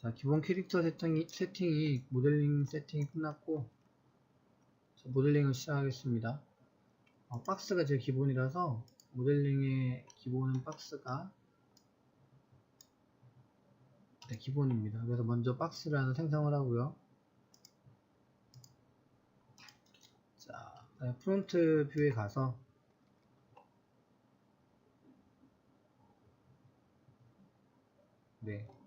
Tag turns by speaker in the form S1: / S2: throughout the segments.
S1: 자, 기본 캐릭터 세팅이, 세팅이 모델링 세팅이 끝났고 자, 모델링을 시작하겠습니다. 어, 박스가 제 기본이라서 모델링의 기본은 박스가 네, 기본입니다. 그래서 먼저 박스를 하나 생성을 하고요. 자, 프론트 뷰에 가서 네.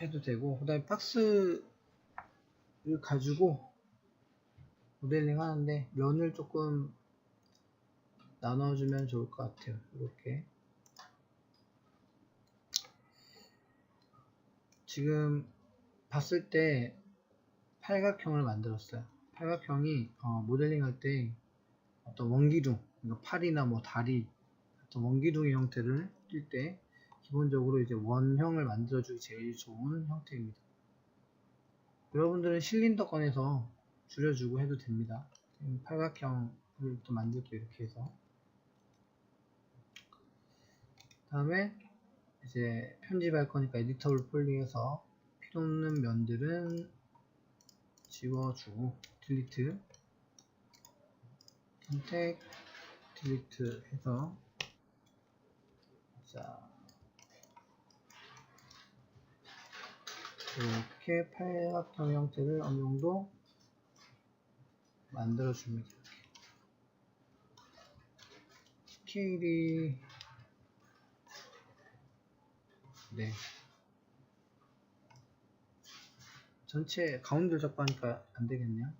S1: 해도 되고 그 다음에 박스를 가지고 모델링 하는데 면을 조금 나눠주면 좋을 것 같아요. 이렇게. 지금 봤을 때 팔각형을 만들었어요. 팔각형이 어, 모델링 할 때 어떤 원기둥 그러니까 팔이나 뭐 다리 어떤 원기둥의 형태를 띌 때 기본적으로 이제 원형을 만들어주기 제일 좋은 형태입니다 여러분들은 실린더 꺼내서 줄여주고 해도 됩니다. 팔각형을 또 만들게요. 이렇게 해서. 다음에 이제 편집할 거니까 에디터블 폴링해서 필요 없는 면들은 지워주고 딜리트 선택 딜리트 해서 자 이렇게 팔각형 형태를 어느 정도 만들어 줍니다. 스케일이 네 전체 가운데 잡고 하니까 안 되겠네요.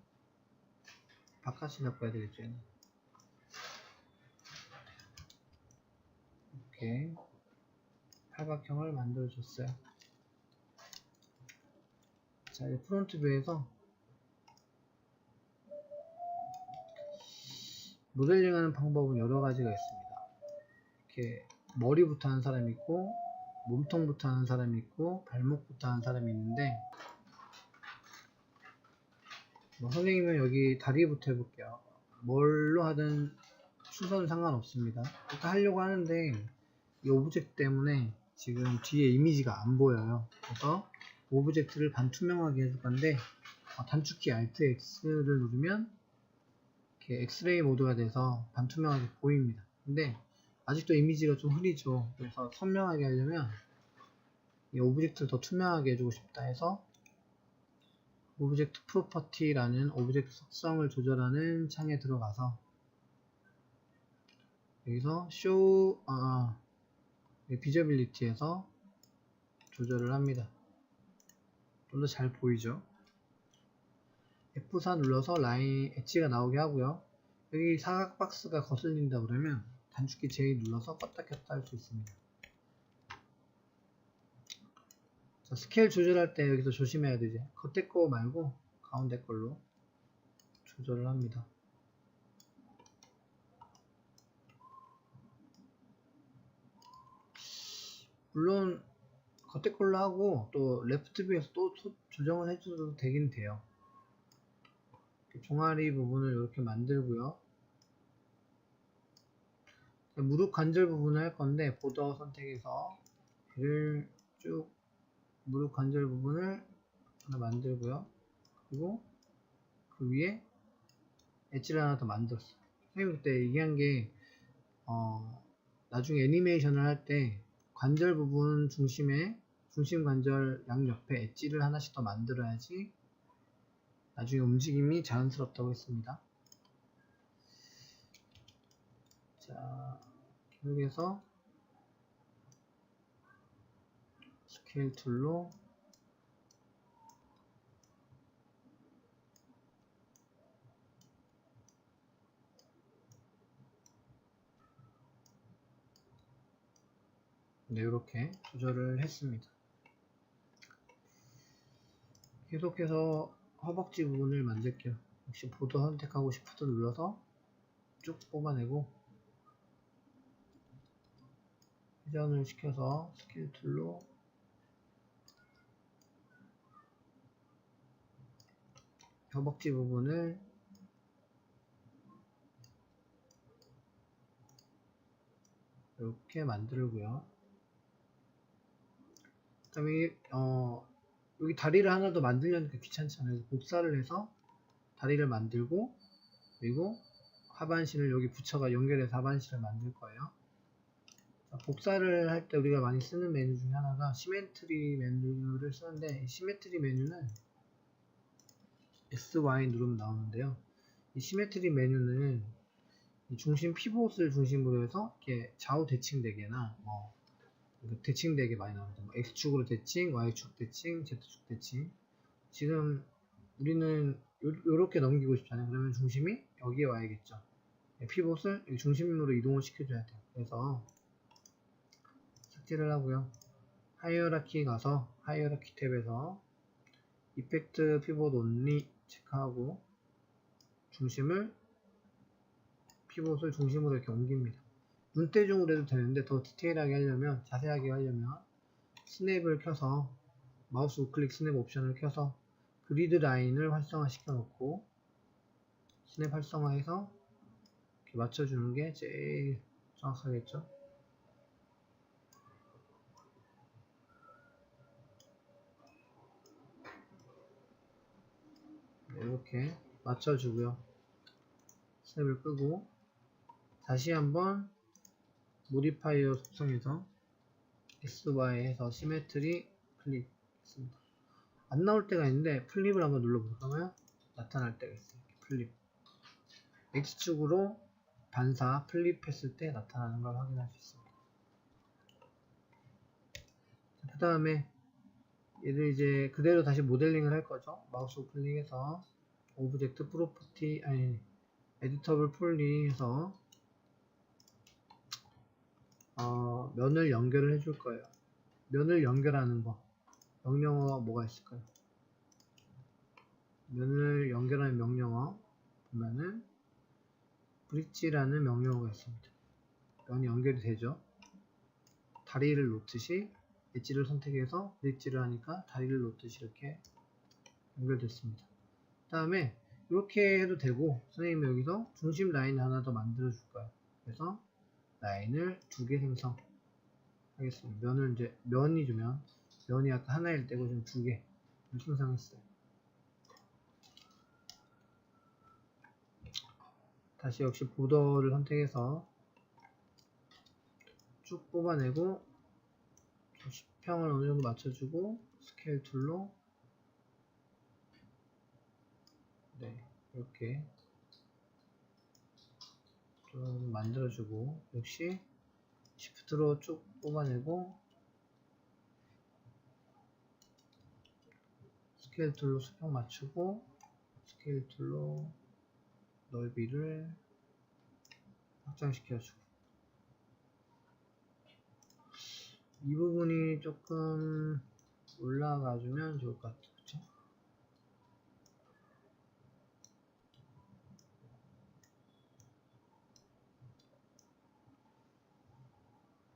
S1: 바깥을 잡고 해야 되겠죠. 이렇게 팔각형을 만들어 줬어요. 자, 이제 프론트 뷰에서 모델링 하는 방법은 여러 가지가 있습니다. 이렇게 머리부터 하는 사람이 있고 몸통부터 하는 사람이 있고 발목부터 하는 사람이 있는데 뭐 선생님은 여기 다리부터 해볼게요. 뭘로 하든 순서는 상관없습니다. 일단 하려고 하는데 이 오브젝트 때문에 지금 뒤에 이미지가 안 보여요. 그래서 오브젝트를 반투명하게 해줄 건데 어, 단축키 Alt X를 누르면 이렇게 엑스레이 모드가 돼서 반투명하게 보입니다. 근데 아직도 이미지가 좀 흐리죠. 그래서 선명하게 하려면 이 오브젝트를 더 투명하게 해주고 싶다 해서 오브젝트 프로퍼티라는 오브젝트 속성을 조절하는 창에 들어가서 여기서 show 아, 비저빌리티에서 조절을 합니다. 좀 더 잘 보이죠? F4 눌러서 라인 엣지가 나오게 하고요. 여기 사각 박스가 거슬린다 그러면 단축키 J 눌러서 껐다 켰다 할 수 있습니다. 자, 스케일 조절할 때 여기서 조심해야 되지. 겉에 거 말고 가운데 걸로 조절을 합니다. 물론 겉에 걸로 하고 또 레프트 뷰에서 또 조정을 해줘도 되긴 돼요. 종아리 부분을 이렇게 만들고요. 무릎 관절 부분을 할 건데 보더 선택해서 얘를 쭉 무릎 관절 부분을 하나 만들고요. 그리고 그 위에 엣지를 하나 더 만들었어요. 선생님 그때 얘기한 게 어, 나중에 애니메이션을 할때 관절 부분 중심에 중심 관절 양옆에 엣지를 하나씩 더 만들어야지 나중에 움직임이 자연스럽다고 했습니다. 자, 여기에서 스케일 툴로 네, 이렇게 조절을 했습니다. 계속해서 허벅지 부분을 만들게요. 역시 보드 선택하고 시프트 눌러서 쭉 뽑아내고 회전을 시켜서 스킬 툴로 허벅지 부분을 이렇게 만들고요. 그다음에 어 여기 다리를 하나 더 만들려니까 귀찮잖아요. 복사를 해서 다리를 만들고 그리고 하반신을 여기 붙여가 연결해서 하반신을 만들 거예요. 자, 복사를 할 때 우리가 많이 쓰는 메뉴 중에 하나가 시메트리 메뉴를 쓰는데 이 시메트리 메뉴는 SY 누르면 나오는데요. 이 시메트리 메뉴는 이 중심 피봇을 중심으로 해서 이렇게 좌우 대칭되게나 뭐 대칭되게 많이 나옵니다. 뭐 X축으로 대칭, Y축 대칭, Z축 대칭. 지금 우리는 요, 렇게 넘기고 싶잖아요. 그러면 중심이 여기에 와야겠죠. 네, 피봇을 중심으로 이동을 시켜줘야 돼요. 그래서 삭제를 하고요. 하이어라키 가서 하이어라키 탭에서 이펙트 피봇 온리 체크하고 중심을 피봇을 중심으로 이렇게 옮깁니다. 눈대중으로 해도 되는데 더 디테일하게 하려면 자세하게 하려면 스냅을 켜서 마우스 우클릭 스냅 옵션을 켜서 그리드 라인을 활성화 시켜 놓고 스냅 활성화해서 이렇게 맞춰주는 게 제일 정확하겠죠? 네, 이렇게 맞춰주고요. 스냅을 끄고 다시 한번 모디파이어 속성에서 SY 해서 시메트리 클릭했습니다. 안 나올 때가 있는데 플립을 한번 눌러보면 나타날 때가 있어요. 플립. X축으로 반사 플립했을 때 나타나는 걸 확인할 수 있습니다. 그 다음에 얘를 이제 그대로 다시 모델링을 할 거죠. 마우스 클릭해서 오브젝트 프로퍼티 아니 에디터블 폴리 해서 어, 면을 연결을 해줄 거예요. 면을 연결하는 거. 명령어가 뭐가 있을까요? 면을 연결하는 명령어 보면은 브릿지라는 명령어가 있습니다. 면이 연결이 되죠. 다리를 놓듯이 엣지를 선택해서 브릿지를 하니까 다리를 놓듯이 이렇게 연결됐습니다. 그 다음에 이렇게 해도 되고 선생님이 여기서 중심 라인 하나 더 만들어 줄 거예요. 그래서 라인을 두 개 생성 하겠습니다. 면을 이제 면이 주면 면이 아까 하나일 때고 지금 두 개 생성했어요. 다시 역시 보더를 선택해서 쭉 뽑아내고 수평을 어느 정도 맞춰주고 스케일 툴로 네 이렇게 좀 만들어주고 역시 시프트로 쭉 뽑아내고 스케일 툴로 수평 맞추고 스케일 툴로 넓이를 확장시켜주고 이 부분이 조금 올라가주면 좋을 것 같아요. 그쵸?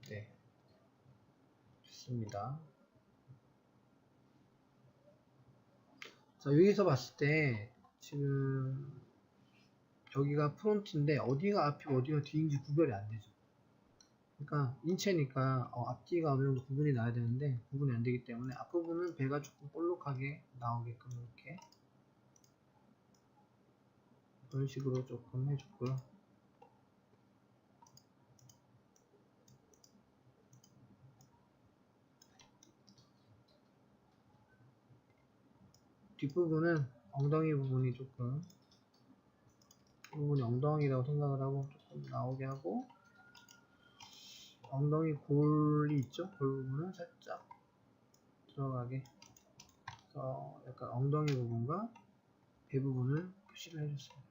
S1: 네. 좋습니다. 자, 여기서 봤을 때 지금 여기가 프론트인데 어디가 앞이고 어디가 뒤인지 구별이 안 되죠. 그러니까 인체니까 어, 앞뒤가 어느 정도 구분이 나야 되는데 구분이 안 되기 때문에 앞부분은 배가 조금 볼록하게 나오게끔 이렇게 이런 식으로 조금 해줬고요. 뒷부분은 엉덩이 부분이 조금 부분이 엉덩이라고 생각을 하고 조금 나오게 하고 엉덩이 골이 있죠? 골 부분은 살짝 들어가게 그래서 약간 엉덩이 부분과 배 부분을 표시를 해줬습니다.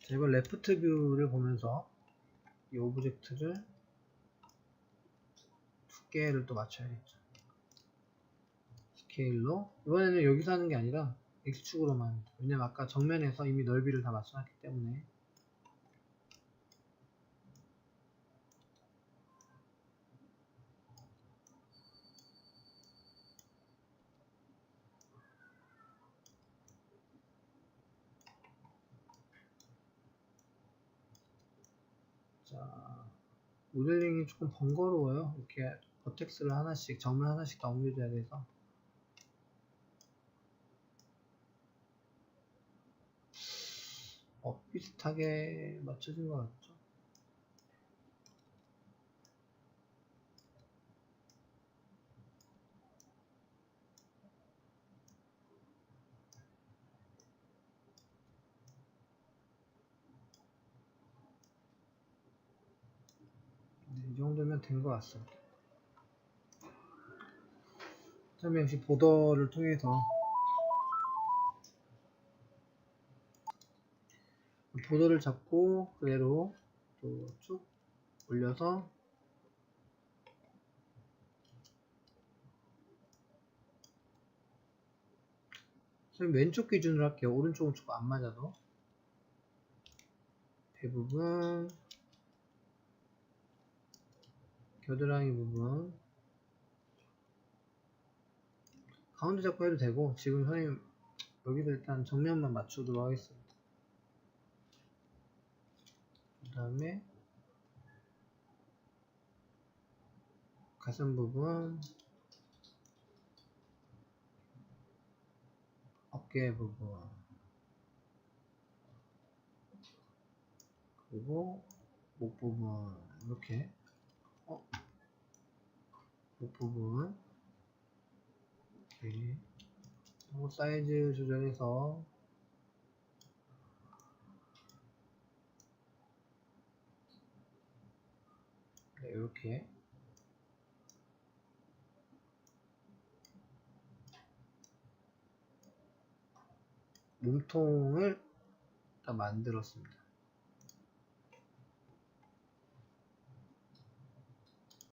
S1: 자, 이번 레프트 뷰를 보면서 이 오브젝트를 두께를 또 맞춰야겠죠. 스케일로 이번에는 여기서 하는 게 아니라 X축으로만 왜냐면 아까 정면에서 이미 넓이를 다 맞춰놨기 때문에 자 모델링이 조금 번거로워요. 이렇게 버텍스를 하나씩, 점을 하나씩 다 옮겨줘야 돼서. 어, 비슷하게 맞춰진 것 같죠? 네, 이 정도면 된 것 같습니다. 그다음에 역시 보더를 통해서 보더를 잡고 그대로 또 쭉 올려서 선생님 왼쪽 기준으로 할게요. 오른쪽은 조금 안 맞아도 대부분 겨드랑이 부분 가운데 잡고 해도 되고 지금 선생님 여기서 일단 정면만 맞추도록 하겠습니다. 그 다음에 가슴 부분 어깨 부분 그리고 목 부분 이렇게 어? 목 부분 이렇게 그리고 사이즈 조절해서. 네, 이렇게. 몸통을 다 만들었습니다.